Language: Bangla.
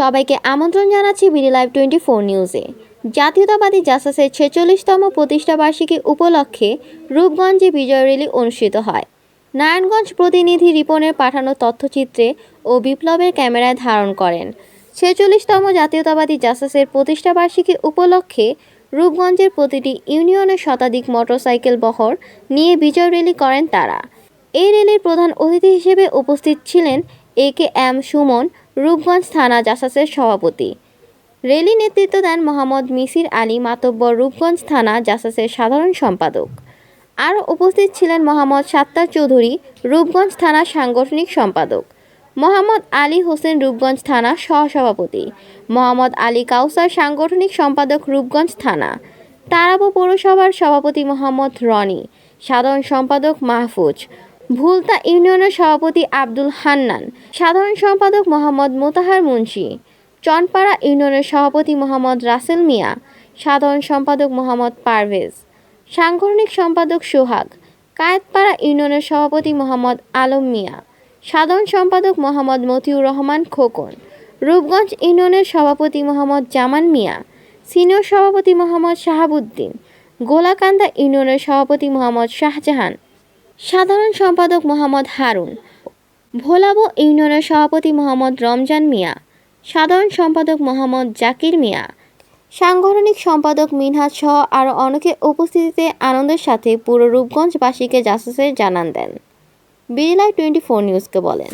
সবাইকে আমন্ত্রণ জানাচ্ছি বিডি লাইভ টোয়েন্টি ফোর নিউজে। জাতীয়তাবাদী জাসাসের ছেচল্লিশতম প্রতিষ্ঠাবার্ষিকী উপলক্ষে রূপগঞ্জে বিজয় র্যালি অনুষ্ঠিত হয়। নারায়ণগঞ্জ প্রতিনিধি রিপনের পাঠানো তথ্যচিত্রে ও বিপ্লবের ক্যামেরায় ধারণ করেন। ছেচল্লিশতম জাতীয়তাবাদী জাসাসের প্রতিষ্ঠাবার্ষিকী উপলক্ষে রূপগঞ্জের প্রতিটি ইউনিয়নের শতাধিক মোটরসাইকেল বহর নিয়ে বিজয় র্যালি করেন তারা। এই র্যালির প্রধান অতিথি হিসেবে উপস্থিত ছিলেন A K M Suman Rupganj থানা জাসাসের সভাপতি। রেলি নেতৃত্ব দেন মোহাম্মদ মিসির আলী মাতব্বর রূপগঞ্জ থানা জাসাসের সাধারণ সম্পাদক। আরও উপস্থিত ছিলেন মোহাম্মদ সাত্তার চৌধুরী, রূপগঞ্জ থানা সাংগঠনিক সম্পাদক। মোহাম্মদ আলী হোসেন, রূপগঞ্জ থানা সহসভাপতি। মোহাম্মদ আলী কাউসার, সাংগঠনিক সম্পাদক, রূপগঞ্জ থানা। তারাবো পৌরসভার সভাপতি মোহাম্মদ রনি। সাধারণ সম্পাদক মাহফুজ। ভুলতা ইউনিয়নের সভাপতি আব্দুল হান্নান, সাধারণ সম্পাদক মোহাম্মদ মোতাহার মুন্সি, চনপাড়া ইউনিয়নের সভাপতি মোহাম্মদ রাসেল মিয়া, সাধারণ সম্পাদক মোহাম্মদ পারভেজ, সাংগঠনিক সম্পাদক সোহাগ, কায়েতপাড়া ইউনিয়নের সভাপতি মোহাম্মদ আলম মিয়া, সাধারণ সম্পাদক মোহাম্মদ মতিউর রহমান খোকন, রূপগঞ্জ ইউনিয়নের সভাপতি মোহাম্মদ জামান মিয়া, সিনিয়র সভাপতি মোহাম্মদ শাহাবুদ্দিন, গোলাকান্দা ইউনিয়নের সভাপতি মোহাম্মদ শাহজাহান সাধারণ সম্পাদক মোহাম্মদ হারুন, ভোলাবো ইউনিয়নের সভাপতি মোহাম্মদ রমজান মিয়া, সাধারণ সম্পাদক মোহাম্মদ জাকির মিয়া, সাংগঠনিক সম্পাদক মিনহাজ সহ আরও অনেকে উপস্থিতিতে আনন্দের সাথে পুরো রূপগঞ্জবাসীকে জাসুসের জানান দেন। বিড়িলাই টোয়েন্টি ফোর নিউজকে বলেন।